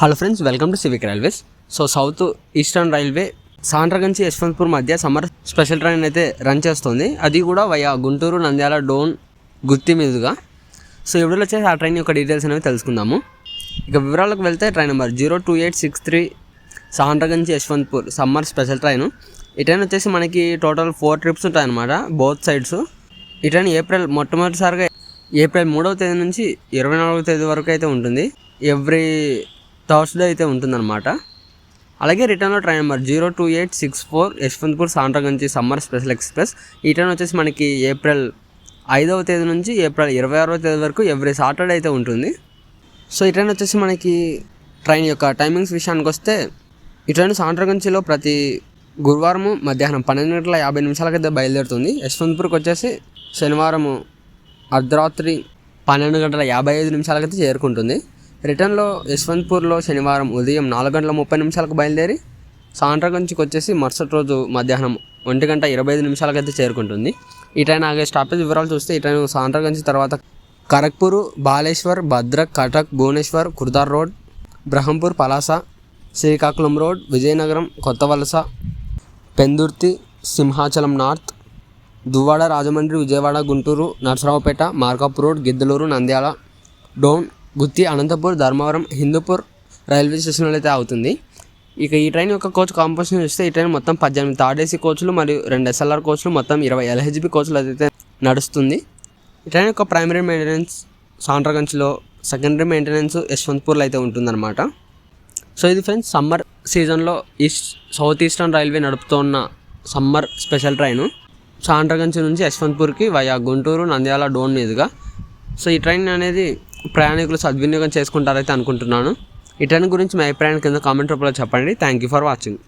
Hello friends welcome to civic railways. So south eastern railway Santragachi Yesvantpur మధ్య summer special train అయితే run చేస్తుంది. అది కూడా via Guntur Nandyal Dhone Gooty మీదుగా. సో ఇప్పుడు వచ్చేసి ఆ ట్రైన్ యొక్క డీటెయిల్స్ అనేవి తెలుసుకుందాము. ఇక వివరాలకు వెళ్తే train number zero two eight six three Santragachi Yesvantpur summer special train. ఈ ట్రైన్ వచ్చేసి మనకి టోటల్ ఫోర్ ట్రిప్స్ ఉంటాయన్నమాట బోత్ సైడ్స్ ఈ ట్రైన్ ఏప్రిల్ మొట్టమొదటిసారిగా ఏప్రిల్ మూడవ తేదీ నుంచి ఇరవై నాలుగవ తేదీ వరకు అయితే ఉంటుంది. ఎవ్రీ థర్స్డే అయితే ఉంటుందన్నమాట. అలాగే రిటర్న్లో train number zero two eight six four Yesvantpur Santragachi summer special express. ఈ ట్రైన్ వచ్చేసి మనకి ఏప్రిల్ ఐదవ తేదీ నుంచి ఏప్రిల్ ఇరవై ఆరవ తేదీ వరకు ఎవ్రీ సాటర్డే అయితే ఉంటుంది. సో ఈ ట్రైన్ వచ్చేసి మనకి ట్రైన్ యొక్క టైమింగ్స్ విషయానికి వస్తే ఈ ట్రైన్ సాండ్రగంచిలో ప్రతి గురువారము మధ్యాహ్నం పన్నెండు గంటల యాభై నిమిషాలకైతే బయలుదేరుతుంది. యశ్వంత్పూర్కి వచ్చేసి శనివారము అర్ధరాత్రి పన్నెండు గంటల యాభై ఐదు నిమిషాలకైతే చేరుకుంటుంది. రిటర్న్లో యశ్వంత్పూర్లో శనివారం ఉదయం నాలుగు గంటల ముప్పై నిమిషాలకు బయలుదేరి సాండ్రగంజ్కి వచ్చేసి మరుసటి రోజు మధ్యాహ్నం ఒంటి గంట ఇరవై ఐదు నిమిషాలకైతే చేరుకుంటుంది. ఈ ట్రైన్ ఆగే స్టాపేజ్ వివరాలు చూస్తే ఈ ట్రైన్ సాండ్రగంజ్ తర్వాత Kharagpur Baleshwar Bhadrak Cuttack Bhubaneswar Khurda road Berhampur Palasa Srikakulam road Vizianagaram Kottavalasa Pendurthi Simhachalam north Duvvada Rajahmundry Vijayawada Guntur Narasaraopet Markapur road Giddalur Nandyal Dhone Gooty Anantapur Dharmavaram Hindupur railway స్టేషన్లో అయితే అవుతుంది ఇక ఈ train యొక్క coach composition చూస్తే ఈ train మొత్తం పద్దెనిమిది థర్డ్ ఏసీ కోచ్లు మరియు రెండు ఎస్ఎల్ఆర్ కోచ్లు మొత్తం ఇరవై ఎల్హెచ్బి కోచ్లు అయితే నడుస్తుంది. ఈ ట్రైన్ యొక్క ప్రైమరీ మెయింటెనెన్స్ సాండ్రగంజ్లో సెకండరీ మెయింటెనెన్స్ యశ్వంత్పూర్లో అయితే ఉంటుందన్నమాట. సో ఇది ఫ్రెండ్స్ సమ్మర్ సీజన్లో ఈస్ట్ సౌత్ ఈస్టర్న్ రైల్వే నడుపుతున్న సమ్మర్ స్పెషల్ ట్రైను చాండ్రగంజ్ నుంచి యశ్వంత్పూర్కి వయా గుంటూరు నంద్యాల డోన్ మీదుగా. సో ఈ ట్రైన్ అనేది ప్రయాణికులు సద్వినియోగం చేసుకుంటారైతే అనుకుంటున్నాను. ఈ ట్రైన్ గురించి మీ అభిప్రాయం కింద కామెంట్ రూపంలో చెప్పండి. Thank you for watching